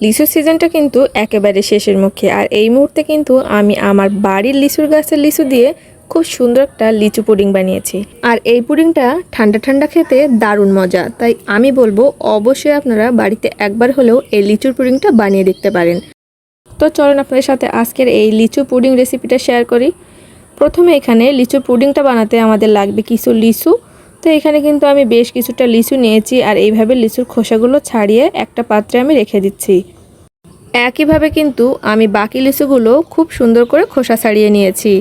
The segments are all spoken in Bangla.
লিচুর সিজনটা কিন্তু একেবারে শেষের মুখে। আর এই মুহূর্তে কিন্তু আমি আমার বাড়ির লিচুর গাছের লিচু দিয়ে খুব সুন্দর একটা লিচু পুডিং বানিয়েছি। আর এই পুডিংটা ঠান্ডা ঠান্ডা খেতে দারুণ মজা। তাই আমি বলব অবশ্যই আপনারা বাড়িতে একবার হলেও এই লিচুর পুডিংটা বানিয়ে দেখতে পারেন। তো চলুন আপনাদের সাথে আজকের এই লিচু পুডিং রেসিপিটা শেয়ার করি। প্রথমে এখানে লিচু পুডিংটা বানাতে আমাদের লাগবে কিছু লিচু। তো এখানে কিন্তু আমি বেশ কিছুটা লিচু নিয়েছি আর এইভাবে লিচুর খোসাগুলো ছাড়িয়ে একটা পাত্রে আমি রেখে দিচ্ছি। একইভাবে কিন্তু আমি বাকি লিচুগুলো খুব সুন্দর করে খোসা ছাড়িয়ে নিয়েছি।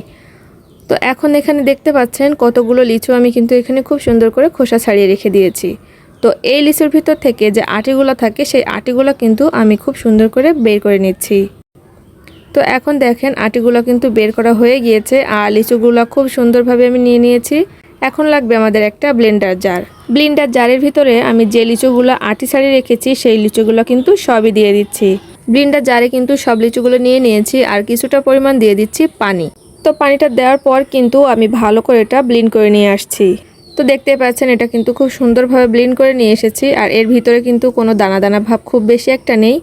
তো এখন এখানে দেখতে পাচ্ছেন কতগুলো লিচু আমি কিন্তু এখানে খুব সুন্দর করে খোসা ছাড়িয়ে রেখে দিয়েছি। তো এই লিচুর ভিতর থেকে যে আটিগুলো থাকে সেই আটিগুলো কিন্তু আমি খুব সুন্দর করে বের করে নিচ্ছি। তো এখন দেখেন আটিগুলো কিন্তু বের করা হয়ে গিয়েছে আর লিচুগুলো খুব সুন্দরভাবে আমি নিয়ে নিয়েছি। এখন লাগবে আমাদের একটা ব্লেন্ডার জার। ব্লেন্ডার জারের ভিতরে আমি যে লিচুগুলো আটি ছাড়িয়ে রেখেছি, সেই লিচুগুলো কিন্তু সবই দিয়ে দিচ্ছি। ব্লেন্ডার জারে কিন্তু সব লিচুগুলো নিয়ে নিয়েছি আর কিছুটা পরিমাণ দিয়ে দিচ্ছি পানি। তো পানিটা দেওয়ার পর কিন্তু আমি ভালো করে এটা ব্লিন্ড করে নিয়ে আসছি। তো দেখতে পাচ্ছেন, এটা কিন্তু খুব সুন্দরভাবে ব্লিন্ড করে নিয়ে এসেছি আর এর ভিতরে কিন্তু কোনো দানা দানা ভাব খুব বেশি একটা নেই।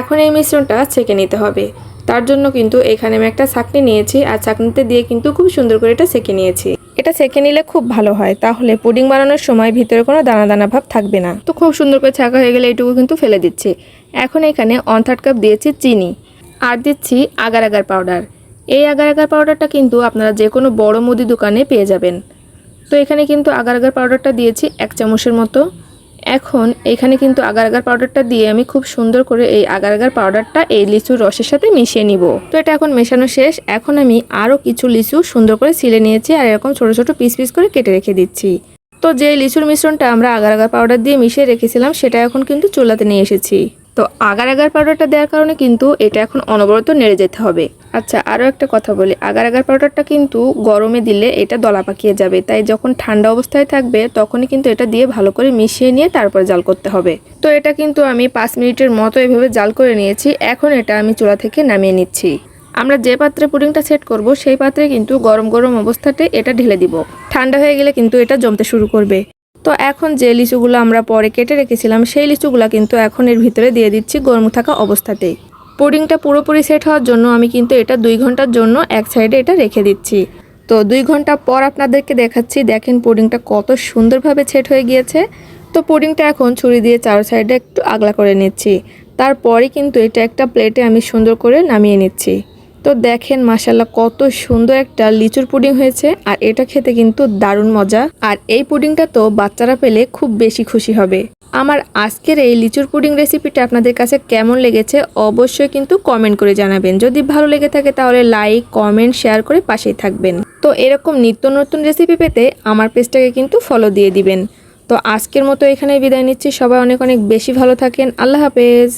এখন এই মিশ্রণটা ছেঁকে নিতে হবে। তার জন্য কিন্তু এখানে আমি একটা ছাকনি নিয়েছি আর ছাকনিতে দিয়ে কিন্তু খুব সুন্দর করে এটা সেঁকে নিয়েছি। এটা ছেঁকে নিলে খুব ভালো হয়। তাহলে পুডিং বানানোর সময় ভিতরে কোনো দানা দানা ভাব থাকবে না। তো খুব সুন্দর করে ছাঁকা হয়ে গেলে এটুকু কিন্তু ফেলে দিচ্ছি। এখন এখানে ওয়ান থার্ড কাপ দিয়েছি চিনি আর দিচ্ছি আগার আগার পাউডার এই আগার আগার পাউডারটা কিন্তু আপনারা যে কোনো বড় মুদি দোকানে পেয়ে যাবেন। তো এখানে কিন্তু আগার আগার পাউডারটা দিয়েছি এক চামচের মতো। এখন এখানে কিন্তু আগার আগার পাউডারটা দিয়ে আমি খুব সুন্দর করে এই আগার আগার পাউডারটা এই লিচুর রসের সাথে মিশিয়ে নিব। তো এটা এখন মেশানো শেষ। এখন আমি আরও কিছু লিচু সুন্দর করে ছিলে নিয়েছি আর এরকম ছোট ছোট পিস পিস করে কেটে রেখে দিচ্ছি। তো যে লিচুর মিশ্রণটা আমরা আগার আগার পাউডার দিয়ে মিশিয়ে রেখেছিলাম সেটা এখন কিন্তু চুলাতে নিয়ে এসেছি। তো আগার আগার পাউডারটা দেওয়ার কারণে কিন্তু এটা এখন অনবরত নেড়ে যেতে হবে। আচ্ছা আরও একটা কথা বলি। আগার আগার পাউডারটা কিন্তু গরমে দিলে এটা দলা পাকিয়ে যাবে। তাই যখন ঠান্ডা অবস্থায় থাকবে তখনই কিন্তু এটা দিয়ে ভালো করে মিশিয়ে নিয়ে তারপর জাল করতে হবে। তো এটা কিন্তু আমি পাঁচ মিনিটের মতো এভাবে জাল করে নিয়েছি। এখন এটা আমি চুলা থেকে নামিয়ে নিচ্ছি। আমরা যে পাত্রে পুডিংটা সেট করব, সেই পাত্রে কিন্তু গরম গরম অবস্থাতে এটা ঢেলে দিব। ঠান্ডা হয়ে গেলে কিন্তু এটা জমতে শুরু করবে। তো এখন যে লিচুগুলো আমরা পরে কেটে রেখেছিলাম, সেই লিচুগুলো কিন্তু এখন এর ভিতরে দিয়ে দিচ্ছি গরম থাকা অবস্থাতেই। পুডিংটা পুরোপুরি সেট হওয়ার জন্য আমি কিন্তু এটা দুই ঘণ্টার জন্য এক সাইডে এটা রেখে দিচ্ছি। তো দুই ঘণ্টা পর আপনাদেরকে দেখাচ্ছি, দেখেন পুডিংটা কত সুন্দরভাবে সেট হয়ে গিয়েছে। তো পুডিংটা এখন ছুরি দিয়ে চার সাইডে একটু আগলা করে নিচ্ছি। তারপরে কিন্তু এটা একটা প্লেটে আমি সুন্দর করে নামিয়ে নিচ্ছি। তো দেখেন মাসাল্লাহ কত সুন্দর একটা লিচুর পুডিং হয়েছে, আর এটা খেতে কিন্তু দারুণ মজা। আর এই পুডিংটা তো বাচ্চারা পেলে খুব বেশি খুশি হবে। আমার আজকের এই লিচুর পুডিং রেসিপিটা আপনাদের কাছে কেমন লেগেছে অবশ্যই কিন্তু কমেন্ট করে জানাবেন। যদি ভালো লেগে থাকে তাহলে লাইক, কমেন্ট, শেয়ার করে পাশেই থাকবেন। তো এরকম নিত্য নতুন রেসিপি পেতে আমার পেজটাকে কিন্তু ফলো দিয়ে দিবেন। তো আজকের মতো এখানে বিদায় নিচ্ছি। সবাই অনেক অনেক বেশি ভালো থাকেন। আল্লাহ হাফেজ।